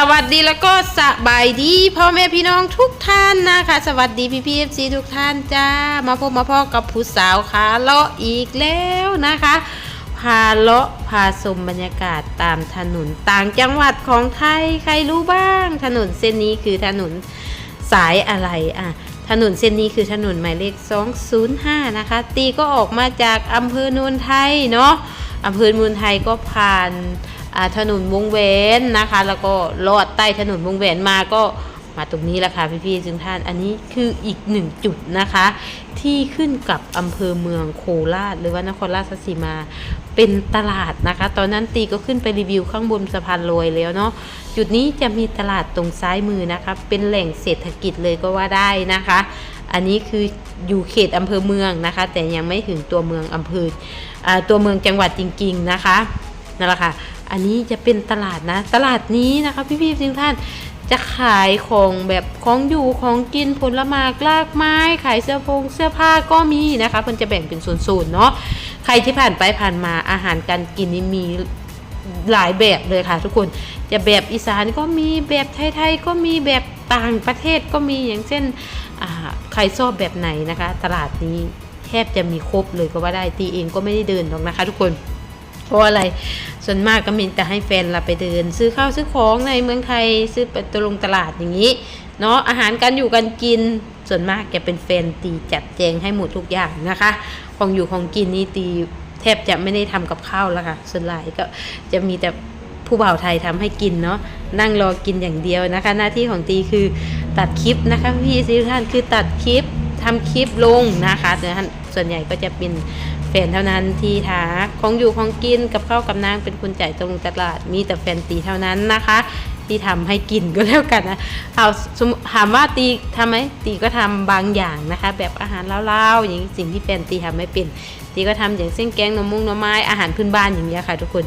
สวัสดีแล้วก็สบายดีพ่อแม่พี่น้องทุกท่านนะคะ สวัสดีพี่พีเอฟซีทุกท่านจ้า มาพบมาพ่อกับผู้สาวขาเลาะอีกแล้วนะคะ พาเลาะพาชมบรรยากาศตามถนนต่างจังหวัดของไทยใครรู้บ้าง ถนนเส้นนี้คือถนนสายอะไรอะถนนเส้นนี้คือถนนหมายเลข 205 นะคะ ตีก็ออกมาจากอำเภอโนนไทยเนาะอำเภอโนนไทยก็ผ่าน ถนนวงแหวนนะคะ แล้วก็ลอดใต้ถนนวงแหวนมาก็มาตรงนี้แหละค่ะพี่ๆทุกท่านอันนี้คืออีกหนึ่งจุดนะคะ ที่ขึ้นกับอำเภอเมืองโคราช หรือว่านครราชสีมาเป็นตลาดนะคะ ตอนนั้นตีก็ขึ้นไปรีวิวข้างบนสะพานลอยแล้วเนาะจุดนี้จะมีตลาดตรงซ้ายมือนะคะ เป็นแหล่งเศรษฐกิจเลยก็ว่าได้นะคะ อันนี้คืออยู่เขตอำเภอเมืองนะคะ แต่ยังไม่ถึงตัวเมืองอำเภออตัวเมืองจังหวัดจริง ๆ นะคะ นั่นแหละค่ะ อันนี้จะเป็นตลาดนะ ตลาดนี้นะคะพี่ๆทุกท่านจะขายของแบบของอยู่ของกินผลไม้ลากไม้ ขายเสื้อผงเสื้อผ้าก็มีนะคะมันจะแบ่งเป็นโซนๆเนาะใครที่ผ่านไปผ่านมาอาหารการกินนี่มีหลายแบบเลยค่ะ ทุกคนจะแบบอีสานก็มีแบบไทยๆก็มีแบบต่างประเทศก็มีอย่างเช่นใครชอบแบบไหนนะคะ ตลาดนี้แทบจะมีครบเลยก็ว่าได้ตีเองก็ไม่ได้เดินหรอกนะคะ ทุกคน เพราะอะไร ส่วนมากก็มีแต่ให้แฟนเราไปเดิน ซื้อข้าวซื้อของในเมืองไทยซื้อไปตลงตลาดอย่างนี้เนาะอาหารการอยู่กันกินส่วนมากแกเป็นแฟนตีจัดแจงให้หมดทุกอย่างนะคะ ของอยู่ของกินนี่ตีแทบจะไม่ได้ทำกับข้าวแล้วค่ะ ส่วนใหญ่ก็จะมีแต่ผู้บ่าวไทยทำให้กินเนาะนั่งรอกินอย่างเดียวนะคะ หน้าที่ของตีคือตัดคลิปนะคะพี่ซิท่านคือตัดคลิปทำคลิปลงนะคะแต่ส่วนใหญ่ก็จะเป็น แฟนเท่านั้นที่หาของอยู่ของกินกับข้าวกับนางเป็นคนจ่ายตรงตลาดมีแต่แฟนตีเท่านั้นนะคะ ที่ทำให้กินก็แล้วกันนะเอาถามว่าตีทำไหมตีก็ทำบางอย่างนะคะ แบบอาหารเล่าๆอย่างสิ่งที่แฟนตีทำไม่เป็นตีก็ทำอย่างเส้นแกงนมมุ้งน่อไม้อาหารพื้นบ้านอย่างเงี้ยค่ะ ทุกคน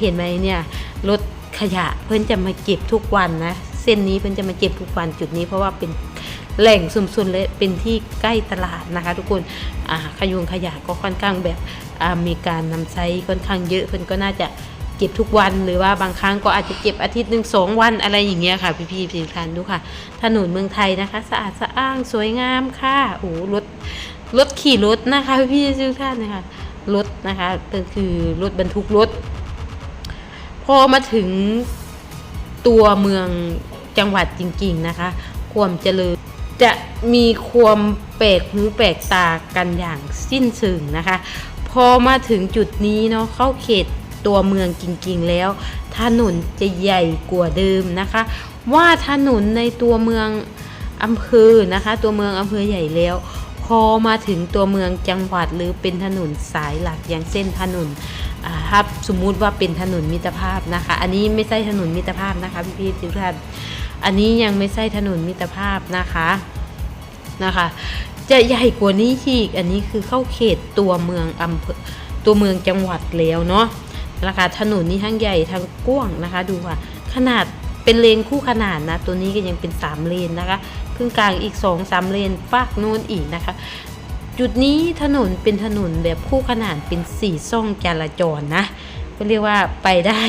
เห็นไหมเนี่ยรถขยะเพื่อนจะมาเก็บทุกวันนะเส้นนี้เพื่อนจะมาเก็บทุกวันจุดนี้เพราะว่าเป็น แหล่งสุมสุนและเป็นที่ใกล้ตลาดนะคะทุกคนขยุงขยะก็ค่อนข้างแบบมีการนำใช้ค่อนข้างเยอะเพื่อนก็น่าจะเก็บทุกวันหรือว่าบางครั้งก็อาจจะเก็บอาทิตย์หนึ่งสองวันอะไรอย่างเงี้ยค่ะ พี่ๆพี่ทานดูค่ะ ถนนเมืองไทยนะคะ สะอาดสะอ้างสวยงามค่ะโอ้รถรถขี่รถนะคะ พี่ๆทุกท่านนะคะรถนะคะก็คือรถบรรทุกรถ พอมาถึงตัวเมืองจังหวัดจริง ๆนะคะ ความเจริญ จะมีความแปลกหูแปลกตากันอย่างสิ้นเชิงนะคะ พอมาถึงจุดนี้เนาะเข้าเขตตัวเมืองจริงๆแล้ว ถนนจะใหญ่กว่าเดิมนะคะ ว่าถนนในตัวเมืองอำเภอนะคะ ตัวเมืองอำเภอใหญ่แล้ว พอมาถึงตัวเมืองจังหวัดหรือเป็นถนนสายหลักอย่างเส้นถนนครับสมมุติว่าเป็นถนนมิตรภาพนะคะ อันนี้ไม่ใช่ถนนมิตรภาพนะคะพี่พี่ๆทุกท่าน อันนี้ยังไม่ใช่ถนนมิตรภาพนะคะนะคะ จะใหญ่กว่านี้อีก อันนี้คือเข้าเขตตัวเมืองอำเภอตัวเมืองจังหวัดแล้วเนาะราคาถนนนี้ทั้งใหญ่ทั้งกว้างนะคะ ดูค่ะขนาดเป็นเลนคู่ขนานนะ ตัวนี้ก็ยังเป็นสามเลนนะคะครึ่งกลางอีกสองสามเลนฟากโน้นอีกนะคะ จุดนี้ถนนเป็นถนนแบบคู่ขนานเป็นสี่ช่องจราจรนะก็เรียกว่าไปได้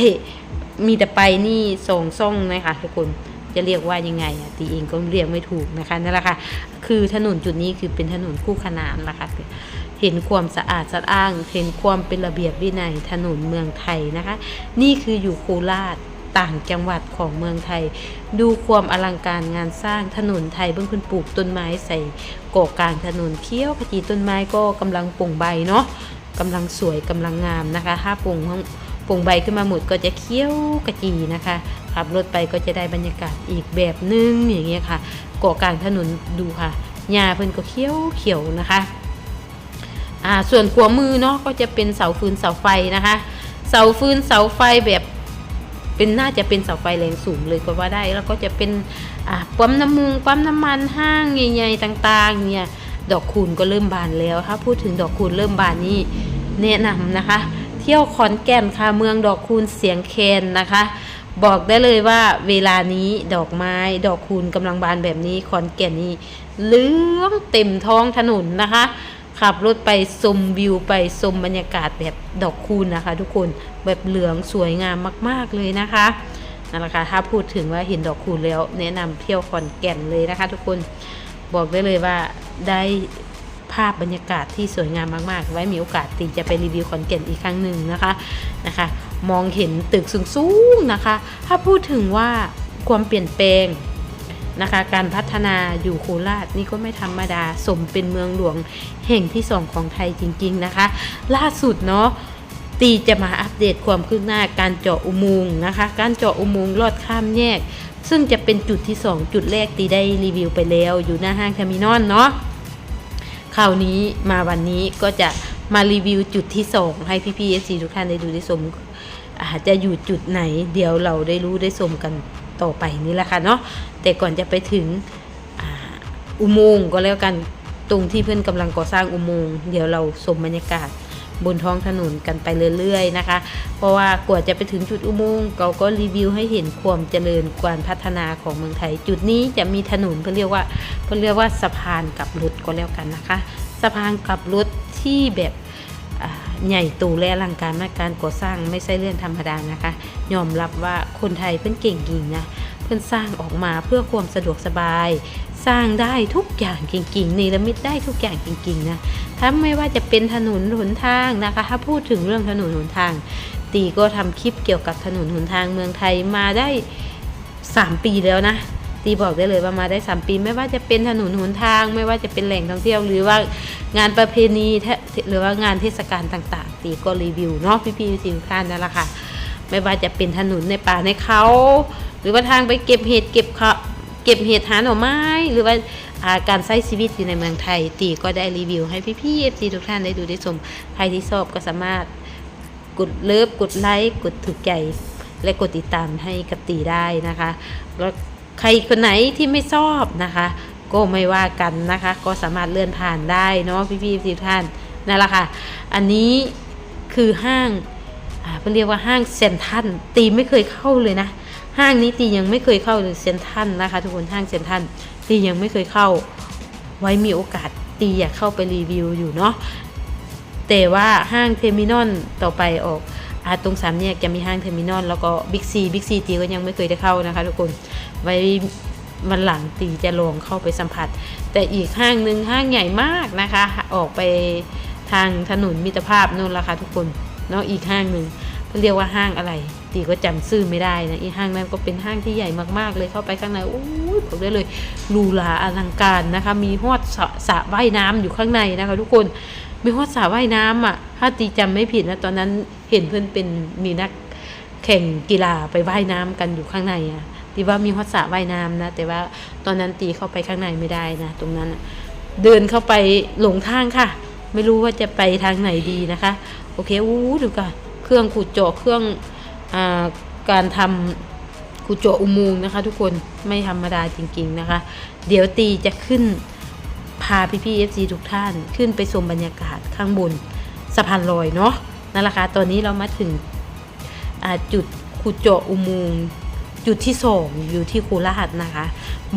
มีแต่ไปนี่สองช่องนะคะทุกคน จะเรียกว่ายังไงตีเองก็เรียกไม่ถูกนะคะนั่นแหละค่ะคือถนนจุดนี้คือเป็นถนนคู่ขนานนะคะเห็นความสะอาดสะอ้าง เห็นความเป็นระเบียบวินัยถนนเมืองไทยนะคะ นี่คืออยู่โคราชต่างจังหวัดของเมืองไทย ดูความอลังการงานสร้างถนนไทยเบื้องคุณปลูกต้นไม้ใส่กาะกลางถนนเคี้ยวขจีต้นไม้ก็กำลังปล่งใบเนาะกำลังสวยกำลังงามนะคะถ้าปล่งปล่งใบขึ้นมาหมดก็จะเคี้ยวกระจีนะคะ ขับรถไปก็จะได้บรรยากาศอีกแบบนึงอย่างเงี้ยค่ะเกาะกลางถนนดูค่ะหญ้าเพิ่นก็เขียวเขียวนะคะอ่าส่วนขวามือเนาะก็จะเป็นเสาฟืนเสาไฟนะคะ เสาฟืนเสาไฟแบบเป็นน่าจะเป็นเสาไฟแรงสูงเลยก็ว่าได้ แล้วก็จะเป็นอ่าปั๊มน้ำมุงปั๊มน้ำมันห้างใหญ่ๆต่างๆเนี่ยดอกคูณก็เริ่มบานแล้วถ้าพูดถึงดอกคูณเริ่มบานนี่แนะนำนะคะ เที่ยวขอนแก่นค่ะเมืองดอกคูณเสียงแคนนะคะ บอกได้เลยว่าเวลานี้ดอกไม้ดอกคูณกำลังบานแบบนี้ขอนแก่นนี่เหลืองเต็มท้องถนนนะคะ ขับรถไปชมวิวไปชมบรรยากาศแบบดอกคูณนะคะ ทุกคนแบบเหลืองสวยงามมาก ๆเลยนะคะนั่นแหละค่ะถ้าพูดถึงว่าเห็นดอกคูณแล้ว แนะนำเที่ยวขอนแก่นเลยนะคะ ทุกคนบอกได้เลยว่าได้ภาพบรรยากาศที่สวยงามมาก ๆ ไว้มีโอกาสตีจะไปรีวิวขอนแก่นอีกครั้งหนึ่งนะคะนะคะ มองเห็นตึกสูงๆนะคะ ถ้าพูดถึงว่าความเปลี่ยนแปลงนะคะ การพัฒนาอยู่โคราชนี่ก็ไม่ธรรมดาสมเป็นเมืองหลวงแห่งที่สองของไทยจริง ๆนะคะ ล่าสุดเนาะตีจะมาอัปเดตความคืบหน้าการเจาะอุโมงค์นะคะ การเจาะอุโมงค์ลอดข้ามแยก ซึ่งจะเป็นจุดที่ 2 จุดแรกตีได้รีวิวไปแล้ว อยู่หน้าห้างเทอร์มินอลเนาะคราวนี้มาวันนี้ก็จะมารีวิวจุดที่ 2 ให้พี่พีเอซีทุกท่านได้ดูได้ชม อาจจะอยู่จุดไหน เดี๋ยวเราได้รู้ได้ชมกันต่อไปนี่แหละค่ะเนาะแต่ก่อนจะไปถึงอุโมงค์ก็แล้วกันตรงที่เพื่อนกำลังก่อสร้างอุโมงค์เดี๋ยวเราชมบรรยากาศบนท้องถนนกันไปเรื่อยๆนะคะ เพราะว่ากว่าจะไปถึงจุดอุโมงค์เราก็รีวิวให้เห็นความเจริญการพัฒนาของเมืองไทย จุดนี้จะมีถนนเขาเรียกว่าเขาเรียกว่าสะพานกับรถก็แล้วกันนะคะ สะพานกับรถที่แบบ ใหญ่โตและอลังการมากการก่อสร้างไม่ใช่เรื่องธรรมดานะคะ ยอมรับว่าคนไทยเพิ่นเก่งจริงนะเพิ่นสร้างออกมาเพื่อความสะดวกสบาย สร้างได้ทุกอย่างจริงๆเนรมิตได้ทุกอย่างจริงๆนะถ้าไม่ว่าจะเป็นถนนหนทางนะคะ ถ้าพูดถึงเรื่องถนนหนทาง ตีก็ทำคลิปเกี่ยวกับถนนหนทางเมืองไทยมาได้ 3 ปีแล้วนะ ตีบอกได้เลยว่ามาได้3ปีไม่ว่าจะเป็นถนนหนทาง ไม่ว่าจะเป็นแหล่งท่องเที่ยวหรือว่างานประเพณีหรือว่างานเทศกาลต่างๆ ตีก็รีวิวเนาะพี่ๆสินค้านั่นแหละค่ะไม่ว่าจะเป็นถนนในป่าในเขา หรือว่าทางไปเก็บเห็ดเก็บเขาเก็บเห็ดหาหน่อไม้ หรือว่าาการใช้ชีวิตอยู่ในเมืองไทย ตีก็ได้รีวิวให้พี่ๆเอฟซีทุกท่านได้ดูได้ชมใครที่ชอบก็สามารถกดเลิฟกดไลค์กดถูกใจและกดติดตามให้กับตีได้นะคะแล้ว ใครคนไหนที่ไม่ชอบนะคะ ก็ไม่ว่ากันนะคะ ก็สามารถเลื่อนผ่านได้เนาะพี่ๆทุกท่านนั่นแหละค่ะ อันนี้คือห้างอ่าเพื่อเรียกว่าห้างเซนทันตีไม่เคยเข้าเลยนะ ห้างนี้ตียังไม่เคยเข้าเลยเซนทันนะคะ ทุกคนห้างเซนทันตียังไม่เคยเข้า ไว้มีโอกาสตีอยากเข้าไปรีวิวอยู่เนาะแต่ว่าห้างเทอร์มินอลต่อไปออก ตรงสามแยกจะมีห้างเทอร์มินอลแล้วก็บิ๊กซีบิ๊กซีตีก็ยังไม่เคยได้เข้านะคะทุกคนไว้วันหลังตีจะลองเข้าไปสัมผัส แต่อีกห้างหนึ่งห้างใหญ่มากนะคะ ออกไปทางถนนมิตรภาพนู่นละค่ะทุกคนเนาะอีกห้างหนึ่งเขาเรียกว่าห้างอะไร ตีก็จำชื่อไม่ได้นะอีห้างนั้นก็เป็นห้างที่ใหญ่มากๆเลยเข้าไปข้างในโอ้ยบอกได้เลยหรูหราอลังการนะคะ มีฮอดสระสระว่ายน้ำอยู่ข้างในนะคะ ทุกคน มีฮอดสระว่ายน้ำอะ ถ้าตีจำไม่ผิดนะ ตอนนั้นเห็นเพื่อนเป็นมีนักแข่งกีฬาไปว่ายน้ำกันอยู่ข้างในอะตีว่ามีฮอดสระว่ายน้ำนะ แต่ว่าตอนนั้นตีเข้าไปข้างในไม่ได้นะ ตรงนั้นเดินเข้าไปหลงทางค่ะ ไม่รู้ว่าจะไปทางไหนดีนะคะ โอเคอู้ดูก่อนเครื่องขุดเจาะเครื่องอการทำขุดเจาะอุโมงค์นะคะ ทุกคนไม่ธรรมดาจริง ๆนะคะ เดี๋ยวตีจะขึ้น พาพี่พี่เอฟซีทุกท่านขึ้นไปชมบรรยากาศข้างบนสะพานลอยเนาะนั่นแหละค่ะตอนนี้เรามาถึงจุดขุดเจาะอุโมงค์จุดที่สองอยู่ที่โคราชนะคะ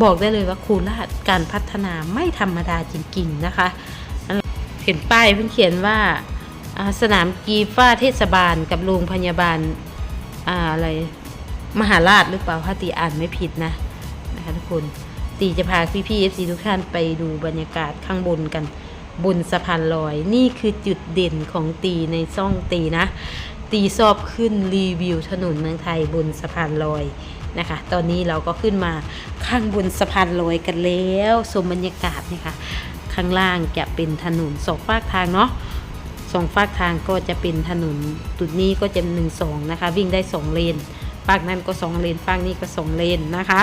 บอกได้เลยว่าโคราชการพัฒนาไม่ธรรมดาจริงๆนะคะ เห็นป้ายเพิ่งเขียนว่าสนามกีฟ้าเทศบาลกับโรงพยาบาลอาอะไรมหาราชหรือเปล่าถ้าตีอ่านไม่ผิดนะนะคะทุกคน ตีจะพาพี่พี่เอฟซีทุกท่านไปดูบรรยากาศข้างบนกันบนสะพานลอย นี่คือจุดเด่นของตีในซ่องตีนะ ตีชอบขึ้นรีวิวถนนเมืองไทยบนสะพานลอยนะคะ ตอนนี้เราก็ขึ้นมาข้างบนสะพานลอยกันแล้วชมบรรยากาศนะคะข้างล่างจะเป็นถนนสองฝากทางเนาะสองฝากทางก็จะเป็นถนนจุดนี้ก็จะหนึ่งสองนะคะ วิ่งได้สองเลนฝากนั้นก็สองเลนฝากนี้ก็สองเลนนะคะ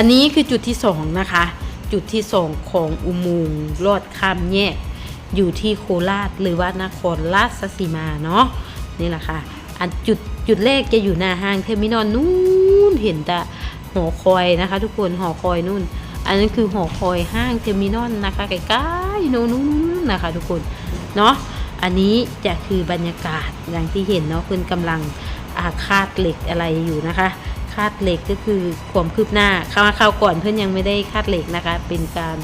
อันนี้คือจุดที่สองนะคะ จุดที่สองของอุโมงค์ลอดข้ามแยก อยู่ที่โคราชหรือว่านครราชสีมาเนาะนี่แหละค่ะอันจุดจุดแรกจะอยู่หน้าห้างเทอร์มินอลนู่นเห็นแต่หอคอยนะคะ ทุกคนหอคอยนู่น อันนั้นคือหอคอยห้างเทอร์มินอลนะคะใกล้ๆโน่นๆนะคะทุกคนเนาะอันนี้จะคือบรรยากาศอย่างที่เห็นเนาะเพื่อกำลังอาคาดเหล็กอะไรอยู่นะคะาดเหล็กก็คือความคืบหน้าเข้ามาเข้าวก่อนเพื่อนยังไม่ได้คาดเหล็กนะคะ เป็นการ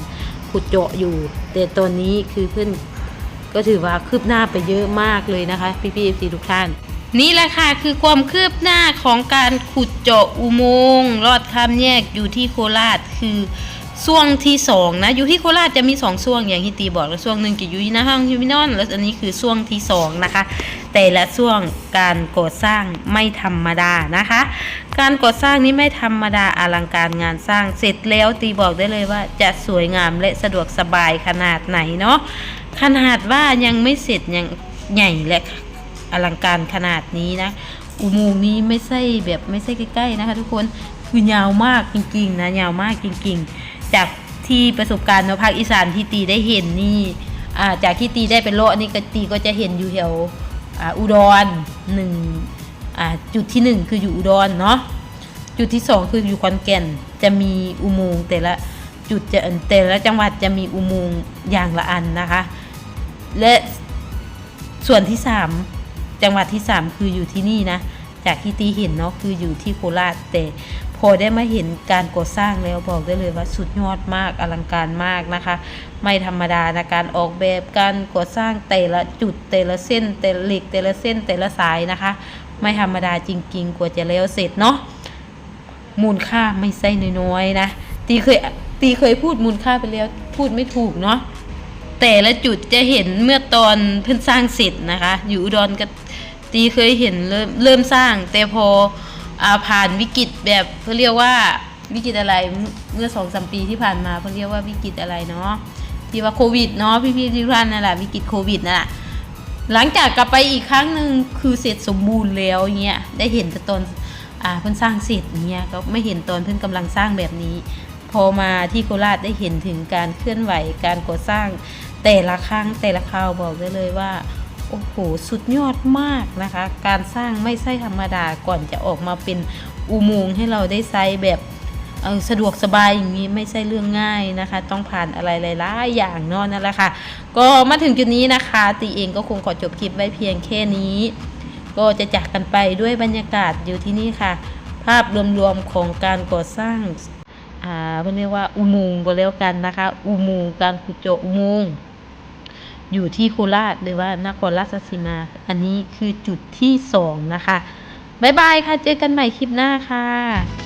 ขุดเจาะอยู่ แต่ตอนนี้คือเพื่อนก็ถือว่าคืบหน้าไปเยอะมากเลยนะคะพี่พีเอฟซีทุกท่าน นี่แหละค่ะคือความคืบหน้าของการขุดเจาะอุโมงค์ลอดข้ามแยกอยู่ที่โคราชคือ ช่วงที่สองนะ อยู่ที่โคราชจะมีสองช่วงอย่างที่ตีบอกแล้วช่วงหนึ่งจะอยู่ที่หน้าห้างยูมินอนแล้วอันนี้คือช่วงที่สองนะคะ แต่ละช่วงการก่อสร้างไม่ธรรมดานะคะ การก่อสร้างนี้ไม่ธรรมดาอลังการงานสร้างเสร็จแล้วตีบอกได้เลยว่าจะสวยงามและสะดวกสบายขนาดไหนเนาะขนาดว่ายังไม่เสร็จยังใหญ่และอลังการขนาดนี้นะอุโมงค์นี้ไม่ใช่แบบไม่ใช่ใกล้ๆนะคะ ทุกคนคือยาวมากจริงๆนะยาวมากจริง ๆ จากที่ประสบการณ์เนาะภาคอีสานที่ตีได้เห็นนี่จากที่ตีได้เป็นโลอันนี้ก็ตีก็จะเห็นอยู่แถวอุดรหนึ่งจุดที่หนึ่งคืออยู่อุดรเนาะจุดที่สองคืออยู่ขอนแก่นจะมีอุโมงค์แต่ละจุดจะแต่ละจังหวัดจะมีอุโมงค์อย่างละอันนะคะ และส่วนที่สามจังหวัดที่ 3 คืออยู่ที่นี่นะจากที่ตีเห็นเนาะคืออยู่ที่โคราชแต่ อได้มาเห็นการก่อสร้างแล้วบอกได้เลยว่าสุดยอดมากอลังการมากนะคะ ไม่ธรรมดานะการออกแบบการก่อสร้างแต่ละจุดแต่ละเส้นแต่ละเหล็กแต่ละเส้นแต่ละสายนะคะ ไม่ธรรมดาจริง ๆ กว่าจะแล้วเสร็จเนาะมูลค่าไม่ใช่น้อยๆนะตีเคยตีเคยพูดมูลค่าไปแล้วพูดไม่ถูกเนาะแต่ละจุดจะเห็นเมื่อตอนเพิ่งสร้างเสร็จนะคะ อยู่อุดรก็ตีเคยเห็นเริ่มเริ่มสร้าง แต่พอ ผ่านวิกฤตแบบเขาเรียกว่าวิกฤตอะไรเมื่อสองสามปีที่ผ่านมาเขาเรียกว่าวิกฤตอะไรเนาะที่ว่าโควิดเนาะพี่ๆที่ท่านนั่นแหละวิกฤตโควิดนั่นแหละหลังจากกลับไปอีกครั้งหนึ่งคือเสร็จสมบูรณ์แล้วเงี้ยได้เห็นแต่ตอนอ่าเพิ่นสร้างเสร็จเงี้ยก็ไม่เห็นตอนเพิ่นกำลังสร้างแบบนี้ พอมาที่โคราชได้เห็นถึงการเคลื่อนไหวการก่อสร้างแต่ละครั้งแต่ละคราวบอกได้เลยว่า โอ้โห สุดยอดมากนะคะ การสร้างไม่ใช่ธรรมดาก่อนจะออกมาเป็นอุโมงค์ให้เราได้ใช้แบบสะดวกสบายอย่างนี้ไม่ใช่เรื่องง่ายนะคะ ต้องผ่านอะไรหลายๆอย่างเนอนนั่นแหละค่ะ ก็มาถึงจุดนี้นะคะ ตีเองก็คงขอจบคลิปไว้เพียงแค่นี้ ก็จะจากกันไปด้วยบรรยากาศอยู่ที่นี่ค่ะ ภาพรวมๆของการก่อสร้างอ่าเพื่อเรียกว่าอุโมงค์ก็แล้วกันนะคะ อุโมงค์การขุดเจาะอุโมงค์ อยู่ที่โคราชหรือว่านครราชสีมา อันนี้คือจุดที่สองนะคะ บ๊ายบายค่ะ เจอกันใหม่คลิปหน้าค่ะ